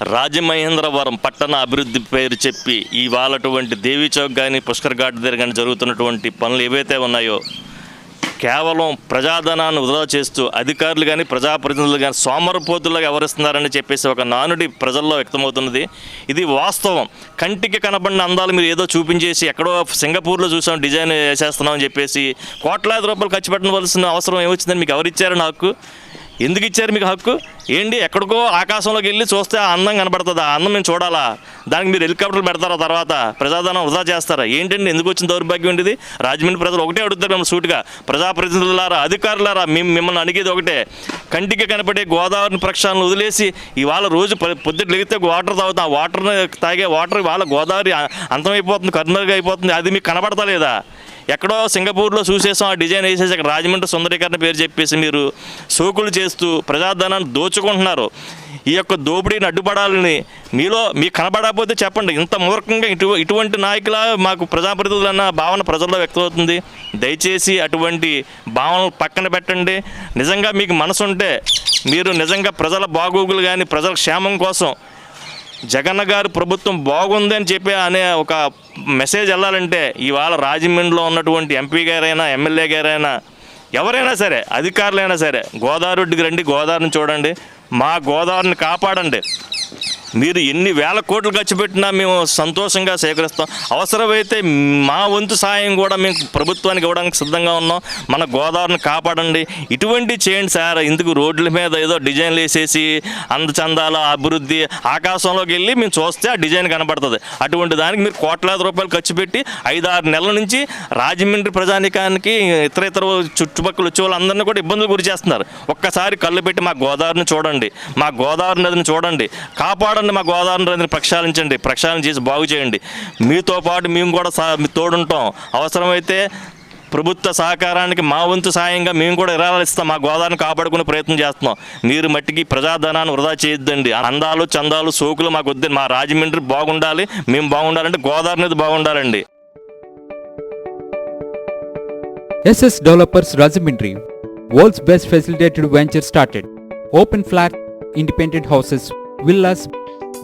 రాజమహేంద్రవరం పట్టణ అభివృద్ధి పేరు చెప్పి ఇవాళటువంటి దేవీ చౌక్ కానీ పుష్కర్ ఘాట్ దగ్గర కానీ జరుగుతున్నటువంటి పనులు ఏవైతే ఉన్నాయో కేవలం ప్రజాధనాన్ని వృధా చేస్తూ అధికారులు కానీ ప్రజాప్రతినిధులు కానీ సోమరపోతులుగా వ్యవహరిస్తున్నారని చెప్పేసి ఒక నానుడి ప్రజల్లో వ్యక్తమవుతున్నది. ఇది వాస్తవం. కంటికి కనబడిన అందాలు మీరు ఏదో చూపించేసి ఎక్కడో సింగపూర్లో చూసాం డిజైన్ వేసేస్తున్నామని చెప్పేసి కోట్లాది రూపాయలు ఖర్చు పెట్టవలసిన అవసరం ఏమొచ్చిందని మీకు ఎవరిచ్చారు నాకు? ఎందుకు ఇచ్చారు మీకు హక్కు? ఏంటి? ఎక్కడికో ఆకాశంలోకి వెళ్ళి చూస్తే ఆ అందం కనబడుతుంది? ఆ అందం మేము చూడాలా? దానికి మీరు హెలికాప్టర్లు పెడతారా తర్వాత? ప్రజాధనం వృధా చేస్తారా? ఏంటండి? ఎందుకు వచ్చిన దౌర్భాగ్యం ఉండేది? రాజమండ్రి ప్రజలు ఒకటే అడుగుతారు మిమ్మల్ని సూటుగా. ప్రజాప్రతినిధులారా అధికారులారా మేము మిమ్మల్ని అడిగేది ఒకటే. కంటికి కనపడే గోదావరిని ప్రక్షాళన వదిలేసి ఇవాళ రోజు పొ- పొద్దుట లేగితే వాటర్ తాగుతాం. ఆ వాటర్ని తాగే వాటర్ ఇవాళ గోదావరి అంతమైపోతుంది కర్నూలుగా అయిపోతుంది. అది మీకు కనబడతలేదా? ఎక్కడో సింగపూర్లో చూసేసాం ఆ డిజైన్ వేసేసి అక్కడ రాజమండ్రి సుందరీకరణ పేరు చెప్పేసి మీరు సోకులు చేస్తూ ప్రజాధనాన్ని దోచుకుంటున్నారు. ఈ యొక్క దోపిడీని అడ్డుపడాలని మీలో మీకు కనబడకపోతే చెప్పండి. ఇంత మూర్ఖంగా ఇటు ఇటువంటి నాయకుల మాకు ప్రజాప్రతినిధులు అన్న భావన ప్రజల్లో వ్యక్తమవుతుంది. దయచేసి అటువంటి భావనలు పక్కన పెట్టండి. నిజంగా మీకు మనసు ఉంటే మీరు నిజంగా ప్రజల బాగోగులు కానీ ప్రజల క్షేమం కోసం జగన్న గారు ప్రభుత్వం బాగుంది అని చెప్పి అనే ఒక మెసేజ్ వెళ్ళాలంటే ఇవాళ రాజమండ్రిలో ఉన్నటువంటి ఎంపీ గారైనా ఎమ్మెల్యే గారైనా ఎవరైనా సరే అధికారులైనా సరే గోదావరికి రండి గోదావరిని చూడండి మా గోదావరిని కాపాడండి. మీరు ఎన్ని వేల కోట్లు ఖర్చు పెట్టినా మేము సంతోషంగా సేకరిస్తాం. అవసరమైతే మా వంతు సాయం కూడా మేము ప్రభుత్వానికి ఇవ్వడానికి సిద్ధంగా ఉన్నాం. మన గోదావరిని కాపాడండి. ఇటువంటి చేయండి సార్. ఇందుకు రోడ్ల మీద ఏదో డిజైన్లు వేసేసి అందచందాల అభివృద్ధి ఆకాశంలోకి వెళ్ళి మేము చూస్తే ఆ డిజైన్ కనబడుతుంది అటువంటి దానికి మీరు కోట్లాది రూపాయలు ఖర్చు పెట్టి ఐదు ఆరు నెలల నుంచి రాజమండ్రి ప్రజానికానికి ఇతర ఇతర చుట్టుపక్కల వచ్చే వాళ్ళందరినీ కూడా ఇబ్బందులు గురి చేస్తున్నారు. ఒక్కసారి కళ్ళు పెట్టి మా గోదావరిని చూడండి. మా గోదావరి నదిని చూడండి. కాపాడండి మా గోదావరి నదిని ప్రక్షాళించండి ప్రక్షాళన చేసి బాగు చేయండి. మీతో పాటు మేము కూడా సా తోడుంటాం. అవసరమైతే ప్రభుత్వ సహకారానికి మా వంతు సాయంగా మేము కూడా ఇరాలు ఇస్తాం. మా గోదావరిని కాపాడుకునే ప్రయత్నం చేస్తున్నాం. మీరు మట్టికి ప్రజాధనాన్ని వృధా చేయొద్దండి. అందాలు చందాలు సోకులు మాకు వద్దు మా రాజమండ్రి బాగుండాలి మేము బాగుండాలంటే గోదావరి నది బాగుండాలండి. SS developers Rajahmundry world's best facilitated venture started. Open flat, independent houses, villas,